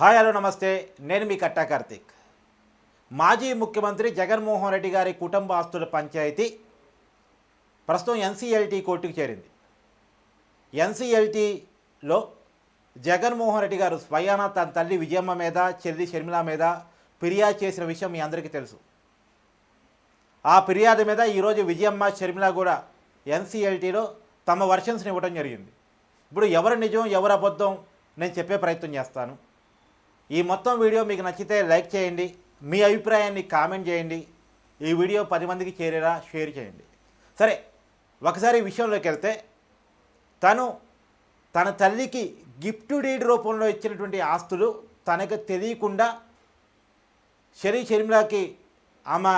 Hi hello నమస్తే. నేను మీ కట్టా కార్తీక్. మాజీ ముఖ్యమంత్రి జగన్మోహన్ రెడ్డి గారి కుటుంబ ఆస్తుల పంచాయతీ ప్రస్తుతం ఎన్సీఎల్టీ కోర్టుకు చేరింది. ఎన్సీఎల్టీలో జగన్మోహన్ రెడ్డి గారు స్వయాన తన తల్లి విజయమ్మ మీద చెల్లి షర్మిల మీద ఫిర్యాదు చేసిన విషయం మీ అందరికీ తెలుసు. ఆ ఫిర్యాదు మీద ఈరోజు విజయమ్మ షర్మిల కూడా ఎన్సీఎల్టీలో తమ వర్షన్స్ని ఇవ్వడం జరిగింది. ఇప్పుడు ఎవరు నిజం ఎవరు అబద్ధం నేను చెప్పే ప్రయత్నం చేస్తాను. ఈ మొత్తం వీడియో మీకు నచ్చితే లైక్ చేయండి మీ అభిప్రాయాన్ని కామెంట్ చేయండి ఈ వీడియో పది మందికి చేరేలా షేర్ చేయండి. సరే ఒకసారి విషయంలోకి వెళ్తే తను తన తల్లికి గిఫ్ట్ డీడ్ రూపంలో ఇచ్చినటువంటి ఆస్తులు తనకు తెలియకుండా షరీ షర్మిలాకి ఆమె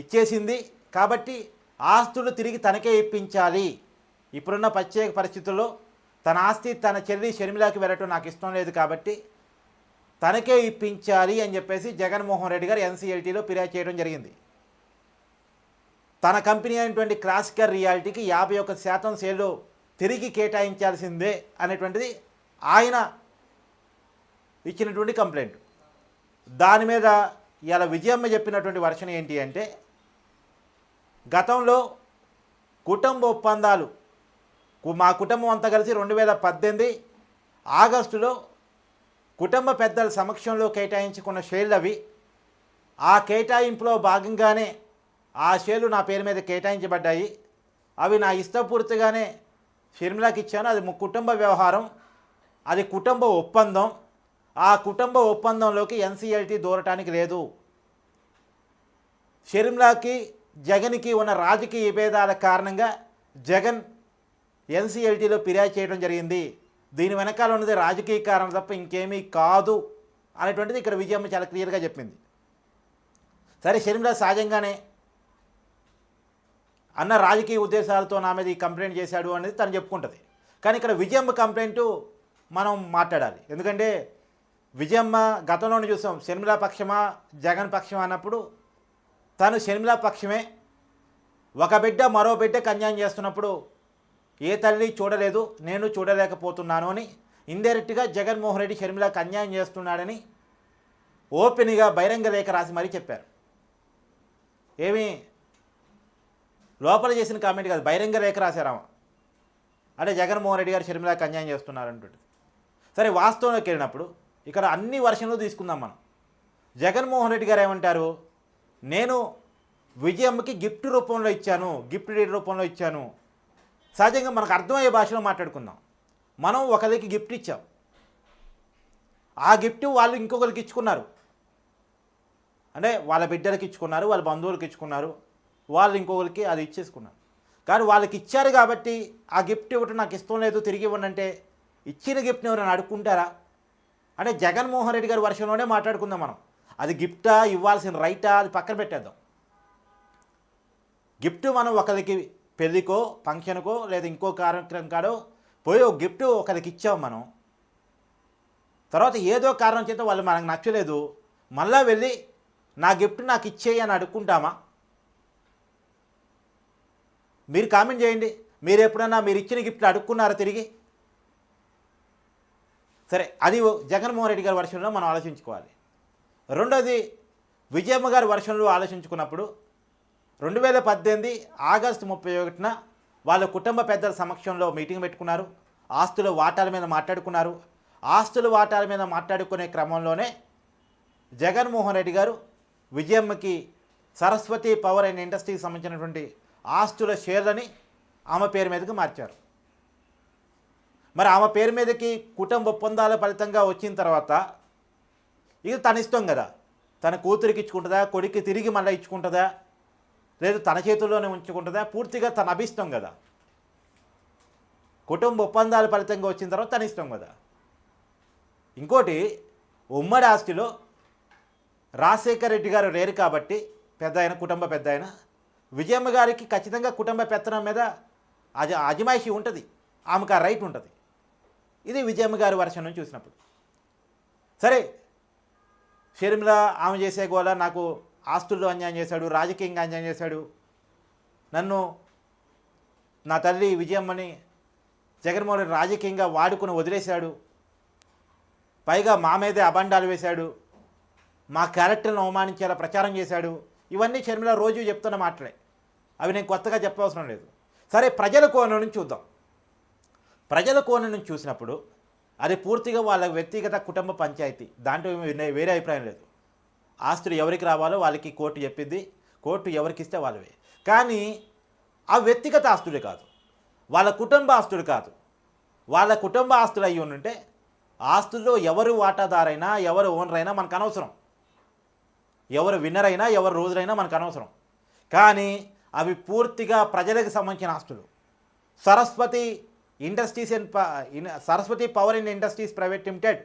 ఇచ్చేసింది. కాబట్టి ఆస్తులు తిరిగి తనకే ఇప్పించాలి. ఇప్పుడున్న ప్రత్యేక పరిస్థితుల్లో తన ఆస్తి తన చెల్లి షర్మిలాకి వెళ్ళటం నాకు ఇష్టం లేదు కాబట్టి తనకే ఇప్పించాలి అని చెప్పేసి జగన్మోహన్ రెడ్డి గారు ఎన్సీఎల్టీలో ఫిర్యాదు చేయడం జరిగింది. తన కంపెనీ అయినటువంటి క్లాసికల్ రియాలిటీకి యాభై ఒక్క శాతం సేలు తిరిగి కేటాయించాల్సిందే అనేటువంటిది ఆయన ఇచ్చినటువంటి కంప్లైంట్. దాని మీద ఇలా విజయమ్మ చెప్పినటువంటి వర్షం ఏంటి అంటే గతంలో కుటుంబ ఒప్పందాలు మా కుటుంబం అంతా కలిసి రెండు వేల పద్దెనిమిది ఆగస్టులో కుటుంబ పెద్దల సమక్షంలో కేటాయించుకున్న షేర్లు అవి. ఆ కేటాయింపులో భాగంగానే ఆ షేర్లు నా పేరు మీద కేటాయించబడ్డాయి. అవి నా ఇష్టపూర్తిగానే షర్మిలాకి ఇచ్చాను. అది కుటుంబ వ్యవహారం. అది కుటుంబ ఒప్పందం. ఆ కుటుంబ ఒప్పందంలోకి ఎన్సీఎల్టీ దూరటానికి లేదు. షర్మిలాకి జగన్కి ఉన్న రాజకీయ విభేదాల కారణంగా జగన్ ఎన్సీఎల్టీలో ఫిర్యాదు చేయడం జరిగింది. దీని వెనకాల ఉన్నది రాజకీయ కారణం తప్ప ఇంకేమీ కాదు అనేటువంటిది ఇక్కడ విజయమ్మ చాలా క్లియర్గా చెప్పింది. సరే షర్మిల సహజంగానే అన్న రాజకీయ ఉద్దేశాలతో నా మీద ఈ కంప్లైంట్ చేశాడు అనేది తను చెప్పుకుంటుంది. కానీ ఇక్కడ విజయమ్మ కంప్లైంట్ మనం మాట్లాడాలి. ఎందుకంటే విజయమ్మ గతంలోనే చూసాం షర్మిల పక్షమా జగన్ పక్షమా అన్నప్పుడు తను షర్మిల పక్షమే ఒక బిడ్డ మరో బిడ్డకు అన్యాయం చేస్తున్నప్పుడు ఏ తల్లి చూడలేదు నేను చూడలేకపోతున్నాను అని ఇండైరెక్ట్గా జగన్మోహన్ రెడ్డి షర్మిలకు అన్యాయం చేస్తున్నాడని ఓపెన్గా బహిరంగ లేఖ రాసి మరీ చెప్పారు. ఏమి? లోపల చేసిన కామెంట్ కాదు బహిరంగ లేఖ రాశారామ అంటే జగన్మోహన్ రెడ్డి గారు షర్మిలకు అన్యాయం చేస్తున్నారు సరే వాస్తవంలోకి వెళ్ళినప్పుడు ఇక్కడ అన్ని వర్షంలో తీసుకుందాం మనం. జగన్మోహన్ రెడ్డి గారు ఏమంటారు? నేను విజయమ్మకి గిఫ్ట్ రూపంలో ఇచ్చాను గిఫ్ట్ రూపంలో ఇచ్చాను. సహజంగా మనకు అర్థమయ్యే భాషలో మాట్లాడుకుందాం. మనం ఒకరికి గిఫ్ట్ ఇచ్చాం. ఆ గిఫ్ట్ వాళ్ళు ఇంకొకరికి ఇచ్చుకున్నారు. అంటే వాళ్ళ బిడ్డలకి ఇచ్చుకున్నారు వాళ్ళ బంధువులకి ఇచ్చుకున్నారు వాళ్ళు ఇంకొకరికి అది ఇచ్చేసుకున్నారు. కానీ వాళ్ళకి ఇచ్చారు కాబట్టి ఆ గిఫ్ట్ ఇవ్వటం నాకు ఇష్టం లేదు తిరిగి ఇవ్వండి అంటే ఇచ్చిన గిఫ్ట్ని ఎవరైనా అడుక్కుంటారా? అంటే జగన్మోహన్ రెడ్డి గారి వర్షంలోనే మాట్లాడుకుందాం మనం. అది గిఫ్టా ఇవ్వాల్సిన రైటా అది పక్కన పెట్టేద్దాం. గిఫ్ట్ మనం ఒకరికి పెళ్ళికో ఫంక్షన్కో లేదా ఇంకో కార్యక్రమం కాడో పోయి ఒక గిఫ్ట్ ఒకరికి ఇచ్చాం మనం. తర్వాత ఏదో కారణం చేత వాళ్ళు మనకు నచ్చలేదు. మళ్ళా వెళ్ళి నా గిఫ్ట్ నాకు ఇచ్చేయి అని అడుక్కుంటామా? మీరు కామెంట్ చేయండి. మీరు ఎప్పుడన్నా మీరు ఇచ్చిన గిఫ్ట్ అడుక్కున్నారా తిరిగి? సరే అది జగన్మోహన్ రెడ్డి గారి వర్షంలో మనం ఆలోచించుకోవాలి. రెండోది విజయమ్మ గారి వర్షంలో ఆలోచించుకున్నప్పుడు రెండు వేల పద్దెనిమిది ఆగస్టు ముప్పై ఒకటిన వాళ్ళ కుటుంబ పెద్దల సమక్షంలో మీటింగ్ పెట్టుకున్నారు. ఆస్తుల వాటాల మీద మాట్లాడుకున్నారు. ఆస్తుల వాటాల మీద మాట్లాడుకునే క్రమంలోనే జగన్మోహన్ రెడ్డి గారు విజయమ్మకి సరస్వతి పవర్ అండ్ ఇండస్ట్రీకి సంబంధించినటువంటి ఆస్తుల షేర్లని ఆమె పేరు మీదకి మార్చారు. మరి ఆమె పేరు మీదకి కుటుంబ ఒప్పందాల ఫలితంగా వచ్చిన తర్వాత ఇది తన ఇష్టం కదా. తన కూతురికి ఇచ్చుకుంటుందా? కొడుక్కి తిరిగి మళ్ళీ ఇచ్చుకుంటుందా? లేదు తన చేతుల్లోనే ఉంచుకుంటుందా? పూర్తిగా తన అభిష్టం కదా. కుటుంబ ఒప్పందాల ఫలితంగా వచ్చిన తర్వాత తన ఇష్టం కదా. ఇంకోటి ఉమ్మడి ఆస్తిలో రాజశేఖర్ రెడ్డి గారు లేరు కాబట్టి పెద్ద ఆయన కుటుంబ పెద్ద ఆయన. విజయమ్మ గారికి ఖచ్చితంగా కుటుంబ పెత్తనం మీద అజ అజమాయిషి ఉంటుంది. ఆమెకు ఆ రైట్ ఉంటుంది. ఇది విజయమ్మ గారి వర్షం నుంచి చూసినప్పుడు. సరే షర్మిల ఆమె చేసే గోల నాకు ఆస్తుల్లో అన్యాయం చేశాడు రాజకీయంగా అన్యాయం చేశాడు. నన్ను నా తల్లి విజయమ్మని జగన్మోహన్ రెడ్డి రాజకీయంగా వాడుకుని వదిలేశాడు. పైగా మా మీదే అబండాలు వేశాడు. మా క్యారెక్టర్ను అవమానించేలా ప్రచారం చేశాడు. ఇవన్నీ షర్మిల రోజు చెప్తున్న మాటలే. అవి నేను కొత్తగా చెప్పవసరం లేదు. సరే ప్రజల కోణం నుంచి చూద్దాం. ప్రజల కోణం నుంచి చూసినప్పుడు అది పూర్తిగా వాళ్ళ వ్యక్తిగత కుటుంబ పంచాయతీ. దాంట్లో వేరే అభిప్రాయం లేదు. ఆస్తులు ఎవరికి రావాలో వాళ్ళకి కోర్టు చెప్పింది. కోర్టు ఎవరికి ఇస్తే వాళ్ళవే. కానీ ఆ వ్యక్తిగత ఆస్తులు కాదు. వాళ్ళ కుటుంబ ఆస్తులు కాదు. వాళ్ళ కుటుంబ ఆస్తులు అయ్యి ఉంటే ఆస్తుల్లో ఎవరు వాటాదారైనా ఎవరు ఓనర్ అయినా మనకు అనవసరం. ఎవరు విన్నర్ అయినా ఎవరు రోజులైనా మనకు అనవసరం. కానీ అవి పూర్తిగా ప్రజలకు సంబంధించిన ఆస్తులు. సరస్వతి ఇండస్ట్రీస్ అండ్ ప- in- Saraswati power and industries private limited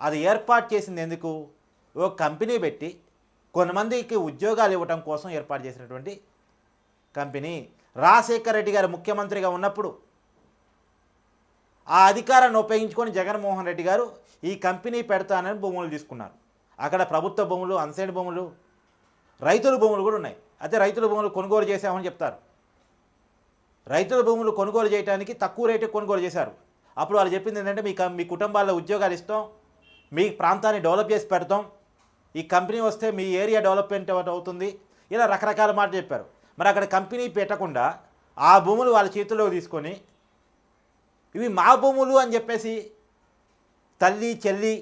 అది ఏర్పాటు చేసింది ఎందుకు? ఓ కంపెనీ పెట్టి కొంతమందికి ఉద్యోగాలు ఇవ్వటం కోసం ఏర్పాటు చేసినటువంటి కంపెనీ. రాజశేఖర్ రెడ్డి గారు ముఖ్యమంత్రిగా ఉన్నప్పుడు ఆ అధికారాన్ని ఉపయోగించుకొని జగన్మోహన్ రెడ్డి గారు ఈ కంపెనీ పెడతానని భూములు తీసుకున్నారు. అక్కడ ప్రభుత్వ భూములు అన్సైడ్ భూములు రైతుల భూములు కూడా ఉన్నాయి. అయితే రైతుల భూములు కొనుగోలు చేశామని చెప్తారు. రైతుల భూములు కొనుగోలు చేయడానికి తక్కువ రేటుకి కొనుగోలు చేశారు. అప్పుడు వాళ్ళు చెప్పింది ఏంటంటే మీ మీ కుటుంబాల్లో ఉద్యోగాలు ఇస్తాం మీ ప్రాంతాన్ని డెవలప్ చేసి పెడతాం ఈ కంపెనీ వస్తే మీ ఏరియా డెవలప్మెంట్ అవుతుంది? ఇలా రకరకాల మాట చెప్పారు. మరి అక్కడ కంపెనీ పెట్టకుండా ఆ భూములు వాళ్ళ చేతుల్లో తీసుకొని ఇవి మా భూములు అని చెప్పేసి తల్లి చెల్లి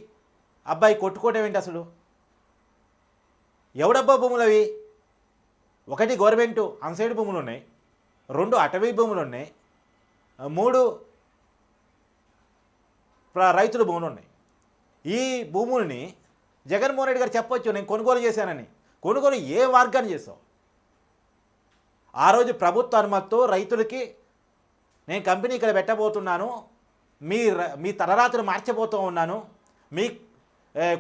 అబ్బాయి కొట్టుకోవటం ఏంటి అసలు? ఎవడబ్బా భూములు అవి? ఒకటి గవర్నమెంట్ అన్సైడ్ భూములు ఉన్నాయి రెండు అటవీ భూములు ఉన్నాయి మూడు రైతుల భూములు ఉన్నాయి. ఈ భూముల్ని జగన్మోహన్ రెడ్డి గారు చెప్పొచ్చు నేను కొనుగోలు చేశానని. కొనుగోలు ఏ మార్గాన్ని చేసావు? ఆ రోజు ప్రభుత్వ అనుమతితో రైతులకి నేను కంపెనీ ఇక్కడ పెట్టబోతున్నాను మీ మీ తలరాత్రి మార్చబోతూ ఉన్నాను మీ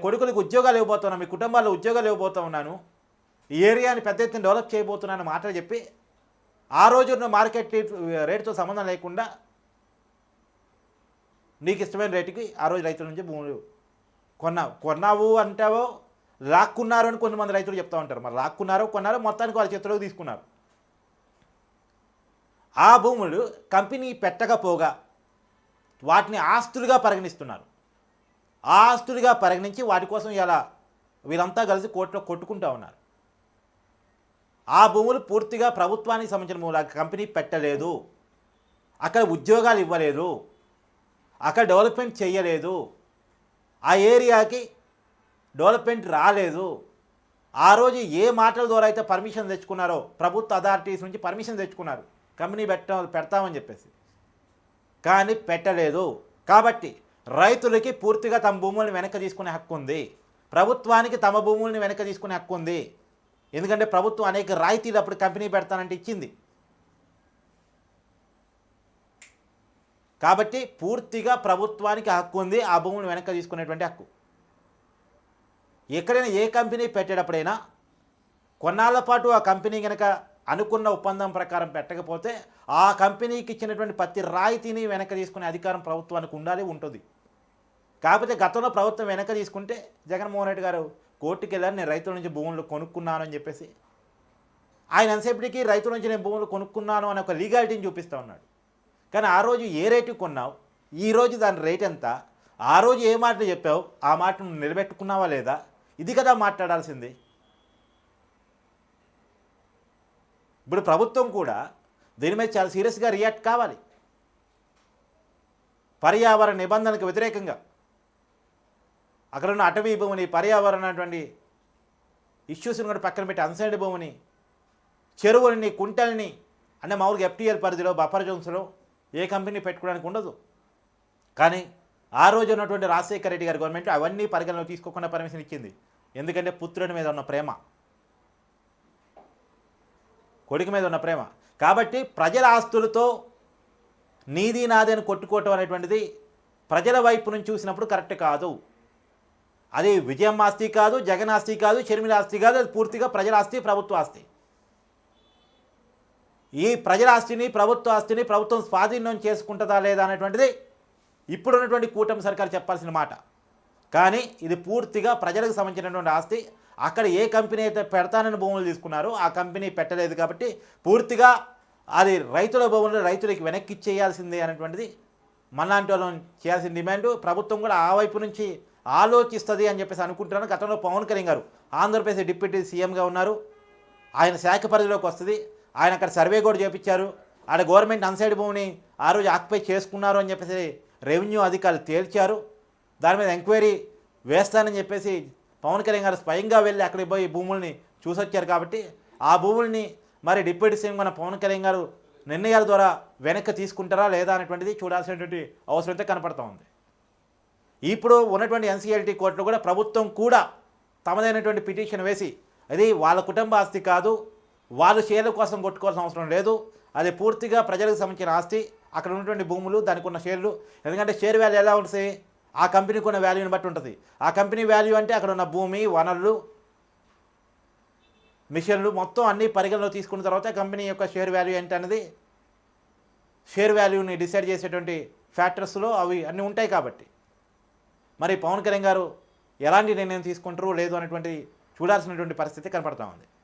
కొడుకులకు ఉద్యోగాలు ఇవ్వబోతున్నాను మీ కుటుంబాల్లో ఉద్యోగాలు ఇవ్వబోతూ ఉన్నాను ఈ ఏరియాని పెద్ద ఎత్తున డెవలప్ చేయబోతున్నాను మాటలు చెప్పి ఆ రోజు మార్కెట్ రేట్ రేటుతో సంబంధం లేకుండా నీకు ఇష్టమైన రేటుకి ఆ రోజు రైతుల నుంచి భూములు కొన్నావు కొన్నావు అంటావో లాక్కున్నారు అని కొంతమంది రైతులు చెప్తూ ఉంటారు. మరి లాక్కున్నారో కొన్నారో మొత్తానికి వాళ్ళ చేతిలోకి తీసుకున్నారు. ఆ భూములు కంపెనీ పెట్టకపోగా వాటిని ఆస్తులుగా పరిగణిస్తున్నారు. ఆస్తులుగా పరిగణించి వాటి కోసం ఇలా వీరంతా కలిసి కోర్టులో కొట్టుకుంటూ ఉన్నారు. ఆ భూములు పూర్తిగా ప్రభుత్వానికి సంబంధించిన భూములు. కంపెనీ పెట్టలేదు. అక్కడ ఉద్యోగాలు ఇవ్వలేదు. అక్కడ డెవలప్మెంట్ చేయలేదు. ఆ ఏరియాకి డెవలప్మెంట్ రాలేదు. ఆ రోజు ఏ మాటల ద్వారా అయితే పర్మిషన్ తెచ్చుకున్నారో ప్రభుత్వ అథారిటీస్ నుంచి పర్మిషన్ తెచ్చుకున్నారు. కంపెనీ పెట్ట పెడతామని చెప్పేసి. కానీ పెట్టలేదు. కాబట్టి రైతులకి పూర్తిగా తమ భూముల్ని వెనక తీసుకునే హక్కు ఉంది. ప్రభుత్వానికి తమ భూముల్ని వెనక తీసుకునే హక్కు ఉంది. ఎందుకంటే ప్రభుత్వం అనేక రాయితీలు అప్పుడు కంపెనీ పెడతానంటే ఇచ్చింది. కాబట్టి పూర్తిగా ప్రభుత్వానికి హక్కు ఉంది ఆ భూములు వెనక్కి తీసుకునేటువంటి హక్కు. ఎక్కడైనా ఏ కంపెనీ పెట్టేటప్పుడైనా కొన్నాళ్ళ పాటు ఆ కంపెనీ కనుక అనుకున్న ఒప్పందం ప్రకారం పెట్టకపోతే ఆ కంపెనీకి ఇచ్చినటువంటి ప్రతి రాయితీని వెనక తీసుకునే అధికారం ప్రభుత్వానికి ఉండాలి ఉంటుంది. కాకపోతే గతంలో ప్రభుత్వం వెనక తీసుకుంటే జగన్మోహన్ రెడ్డి గారు కోర్టుకి వెళ్ళారు నేను రైతుల నుంచి భూములు కొనుక్కున్నాను అని చెప్పేసి. ఆయన ఎంతసేపటికి రైతుల నుంచి నేను భూములు కొనుక్కున్నాను అనే ఒక లీగాలిటీని చూపిస్తూ ఉన్నాడు. కానీ ఆ రోజు ఏ రేటు కొన్నావు? ఈ రోజు దాని రేట్ ఎంత? ఆ రోజు ఏ మాటలు చెప్పావు? ఆ మాటను నువ్వు నిలబెట్టుకున్నావా లేదా? ఇది కదా మాట్లాడాల్సింది. ఇప్పుడు ప్రభుత్వం కూడా దీని మీద చాలా సీరియస్గా రియాక్ట్ కావాలి. పర్యావరణ నిబంధనలకు వ్యతిరేకంగా. అక్కడ ఉన్న అటవీ భూమిని పర్యావరణ అటువంటి ఇష్యూస్ని కూడా పక్కన పెట్టి అన్సైడ్ భూమిని చెరువులని కుంటల్ని అంటే మామూలుగా ఎఫ్టీఎల్ పరిధిలో బఫర్ జోన్స్లో ఏ కంపెనీ పెట్టుకోవడానికి ఉండదు. కానీ ఆ రోజు ఉన్నటువంటి రాజశేఖర రెడ్డి గారి గవర్నమెంట్ అవన్నీ పరిగణలో తీసుకోకుండా పర్మిషన్ ఇచ్చింది. ఎందుకంటే పుత్రుడి మీద ఉన్న ప్రేమ. కొడుకు మీద ఉన్న ప్రేమ. కాబట్టి ప్రజల ఆస్తులతో నీది నాది అని కొట్టుకోవటం అనేటువంటిది ప్రజల వైపు నుంచి చూసినప్పుడు కరెక్ట్ కాదు. అది విజయం ఆస్తి కాదు జగన్ ఆస్తి కాదు షర్మిల ఆస్తి కాదు అది పూర్తిగా ప్రజల ఆస్తి ప్రభుత్వ ఆస్తి. ఈ ప్రజల ఆస్తిని ప్రభుత్వ ఆస్తిని ప్రభుత్వం స్వాధీనం చేసుకుంటుందా లేదా అనేటువంటిది ఇప్పుడున్నటువంటి కూటమి సర్కారు చెప్పాల్సిన మాట. కానీ ఇది పూర్తిగా ప్రజలకు సంబంధించినటువంటి ఆస్తి. అక్కడ ఏ కంపెనీ అయితే పెడతానని భూములు తీసుకున్నారో ఆ కంపెనీ పెట్టలేదు కాబట్టి పూర్తిగా అది రైతుల భూములు రైతులకి వెనక్కి ఇచ్చేయాల్సిందే అనేటువంటిది మనలాంటి వాళ్ళని చేయాల్సిన డిమాండ్. ప్రభుత్వం కూడా ఆ వైపు నుంచి ఆలోచిస్తుంది అని చెప్పేసి అనుకుంటున్నాను. గతంలో పవన్ కళ్యాణ్ గారు ఆంధ్రప్రదేశ్ డిప్యూటీ సీఎంగా ఉన్నారు. ఆయన శాఖ పరిధిలోకి వస్తుంది. ఆయన అక్కడ సర్వే కూడా చేపించారు. ఆడ గవర్నమెంట్ అన్సైడ్ భూమిని ఆ రోజు ఆక్యుపై చేసుకున్నారు అని చెప్పేసి రెవెన్యూ అధికారులు తేల్చారు. దాని మీద ఎంక్వైరీ వేస్తానని చెప్పేసి పవన్ కళ్యాణ్ గారు స్వయంగా వెళ్ళి అక్కడికి పోయి భూముల్ని చూసొచ్చారు కాబట్టి ఆ భూముల్ని మరి డిప్యూటీ సీఎం మన పవన్ కళ్యాణ్ గారు నిర్ణయాల ద్వారా వెనక్కి తీసుకుంటారా లేదా అనేటువంటిది చూడాల్సినటువంటి అవసరం అయితే కనపడతా ఉంది. ఇప్పుడు ఉన్నటువంటి ఎన్సీఎల్టీ కోర్టులో కూడా ప్రభుత్వం కూడా తమదైనటువంటి పిటిషన్ వేసి అది వాళ్ళ కుటుంబ ఆస్తి కాదు వాళ్ళు షేర్ల కోసం కొట్టుకోవాల్సిన అవసరం లేదు. అది పూర్తిగా ప్రజలకు సంబంధించిన ఆస్తి. అక్కడ ఉన్నటువంటి భూములు దానికి ఉన్న షేర్లు. ఎందుకంటే షేర్ వాల్యూ ఎలా ఉంటుంది ఆ కంపెనీకి ఉన్న వాల్యూని బట్టి ఉంటుంది. ఆ కంపెనీ వాల్యూ అంటే అక్కడ ఉన్న భూమి వనరులు మిషన్లు మొత్తం అన్ని పరిగణలో తీసుకున్న తర్వాత కంపెనీ యొక్క షేర్ వాల్యూ ఏంటి అనేది షేర్ వాల్యూని డిసైడ్ చేసేటువంటి ఫ్యాక్టర్స్లో అవి అన్నీ ఉంటాయి కాబట్టి. మరి పవన్ కళ్యాణ్ గారు ఎలాంటి నిర్ణయం తీసుకుంటారు లేదు అనేటువంటి చూడాల్సినటువంటి పరిస్థితి కనపడతా ఉంది.